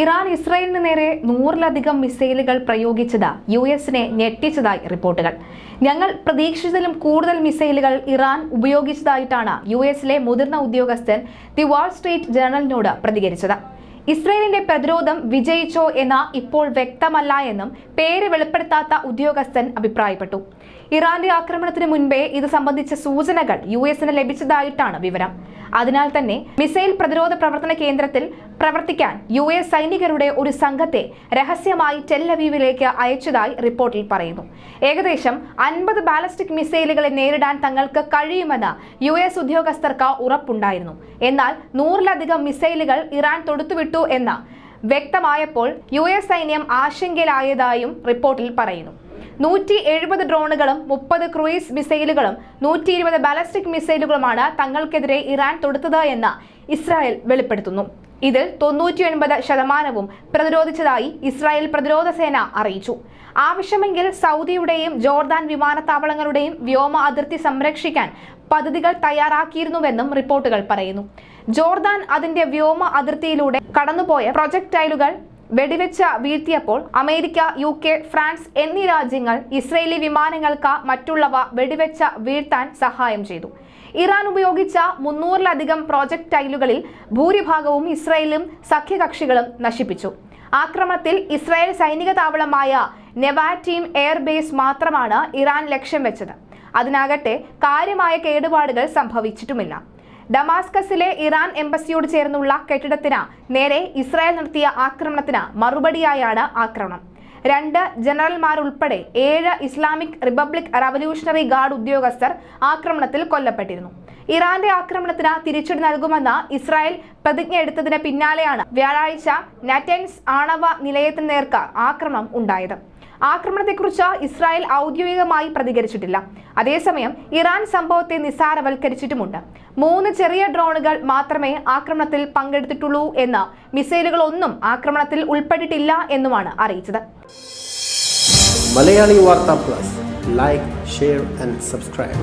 Iran ഇസ്രായേലിന് നേരെ നൂറിലധികം മിസൈലുകൾ പ്രയോഗിച്ചത് യു എസിനെ ഞെട്ടിച്ചതായി റിപ്പോർട്ടുകൾ. ഞങ്ങൾ പ്രതീക്ഷിച്ചതിലും കൂടുതൽ മിസൈലുകൾ ഇറാൻ ഉപയോഗിച്ചതായിട്ടാണ് യു എസിലെ മുതിർന്ന ഉദ്യോഗസ്ഥൻ ദി വാൾ സ്ട്രീറ്റ് ജേണലിനോട് പ്രതികരിച്ചത്. ഇസ്രയേലിന്റെ പ്രതിരോധം വിജയിച്ചോ എന്ന ഇപ്പോൾ വ്യക്തമല്ല എന്നും പേര് വെളിപ്പെടുത്താത്ത ഉദ്യോഗസ്ഥൻ അഭിപ്രായപ്പെട്ടു. ഇറാന്റെ ആക്രമണത്തിന് മുൻപേ ഇത് സംബന്ധിച്ച സൂചനകൾ യു എസിന് ലഭിച്ചതായിട്ടാണ് വിവരം. അതിനാൽ തന്നെ മിസൈൽ പ്രതിരോധ പ്രവർത്തന കേന്ദ്രത്തിൽ പ്രവർത്തിക്കാൻ യു എസ് സൈനികരുടെ ഒരു സംഘത്തെ രഹസ്യമായി ടെല്ലവീവിലേക്ക് അയച്ചതായി റിപ്പോർട്ടിൽ പറയുന്നു. ഏകദേശം അൻപത് ബാലിസ്റ്റിക് മിസൈലുകളെ നേരിടാൻ തങ്ങൾക്ക് കഴിയുമെന്ന് യു എസ് ഉദ്യോഗസ്ഥർക്ക് ഉറപ്പുണ്ടായിരുന്നു. എന്നാൽ നൂറിലധികം മിസൈലുകൾ ഇറാൻ തൊടുത്തുവിട്ടു എന്ന് വ്യക്തമായപ്പോൾ യു എസ് സൈന്യം ആശങ്കയിലായതായും റിപ്പോർട്ടിൽ പറയുന്നു. നൂറ്റി എഴുപത് ഡ്രോണുകളും മുപ്പത് ക്രൂയിസ് മിസൈലുകളും നൂറ്റി ഇരുപത് ബാലസ്റ്റിക് മിസൈലുകളുമാണ് തങ്ങൾക്കെതിരെ ഇറാൻ തൊടുത്തത് എന്ന് ഇസ്രായേൽ വെളിപ്പെടുത്തുന്നു. ഇതിൽ തൊണ്ണൂറ്റി ഒൻപത് ശതമാനവും പ്രതിരോധിച്ചതായി ഇസ്രായേൽ പ്രതിരോധ സേന അറിയിച്ചു. ആവശ്യമെങ്കിൽ സൗദിയുടെയും ജോർദാൻ വിമാനത്താവളങ്ങളുടെയും വ്യോമ അതിർത്തി സംരക്ഷിക്കാൻ പദ്ധതികൾ തയ്യാറാക്കിയിരുന്നുവെന്നും റിപ്പോർട്ടുകൾ പറയുന്നു. ജോർദാൻ അതിന്റെ വ്യോമ അതിർത്തിയിലൂടെ കടന്നുപോയ പ്രൊജക്ടൈലുകൾ വെടിവെച്ച വീഴ്ത്തിയപ്പോൾ അമേരിക്ക യു കെ ഫ്രാൻസ് എന്നീ രാജ്യങ്ങൾ ഇസ്രയേലി വിമാനങ്ങൾക്ക് മറ്റുള്ളവ വെടിവെച്ച വീഴ്ത്താൻ സഹായം ചെയ്തു. ഇറാൻ ഉപയോഗിച്ച മുന്നൂറിലധികം പ്രോജക്ടൈലുകളിൽ ഭൂരിഭാഗവും ഇസ്രയേലും സഖ്യകക്ഷികളും നശിപ്പിച്ചു. ആക്രമണത്തിൽ ഇസ്രായേൽ സൈനിക താവളമായ നെവാറ്റീം എയർബേസ് മാത്രമാണ് ഇറാൻ ലക്ഷ്യം വെച്ചത്. അതിനാകട്ടെ കാര്യമായ കേടുപാടുകൾ സംഭവിച്ചിട്ടുമില്ല. ഡമാസ്കസിലെ ഇറാൻ എംബസിയോട് ചേർന്നുള്ള കെട്ടിടത്തിന് നേരെ ഇസ്രായേൽ നടത്തിയ ആക്രമണത്തിന് മറുപടിയായാണ് ആക്രമണം. രണ്ട് ജനറൽമാരുൾപ്പെടെ ഏഴ് ഇസ്ലാമിക് റിപ്പബ്ലിക് റവല്യൂഷണറി ഗാർഡ് ഉദ്യോഗസ്ഥർ ആക്രമണത്തിൽ കൊല്ലപ്പെട്ടിരുന്നു. ഇറാന്റെ ആക്രമണത്തിന് തിരിച്ചടി നൽകുമെന്ന് ഇസ്രായേൽ പ്രതിജ്ഞ എടുത്തതിന് പിന്നാലെയാണ് വ്യാഴാഴ്ച നാറ്റൻസ് ആണവ നിലയത്തിന് നേർക്ക് ആക്രമണം ഉണ്ടായത്. ആക്രമണത്തെക്കുറിച്ച് ഇസ്രായേൽ ഔദ്യോഗികമായി പ്രതികരിച്ചിട്ടില്ല. അതേസമയം ഇറാൻ സംഭവത്തെ നിസ്സാരവൽക്കരിച്ചിട്ടുമുണ്ട്. മൂന്ന് ചെറിയ ഡ്രോണുകൾ മാത്രമേ ആക്രമണത്തിൽ പങ്കെടുത്തിട്ടുള്ളൂ എന്ന് മിസൈലുകളൊന്നും ആക്രമണത്തിൽ ഉൾപ്പെട്ടിട്ടില്ല എന്നുമാണ് അറിയിച്ചത്. മലയാളി വാർത്താ plus. Like share and subscribe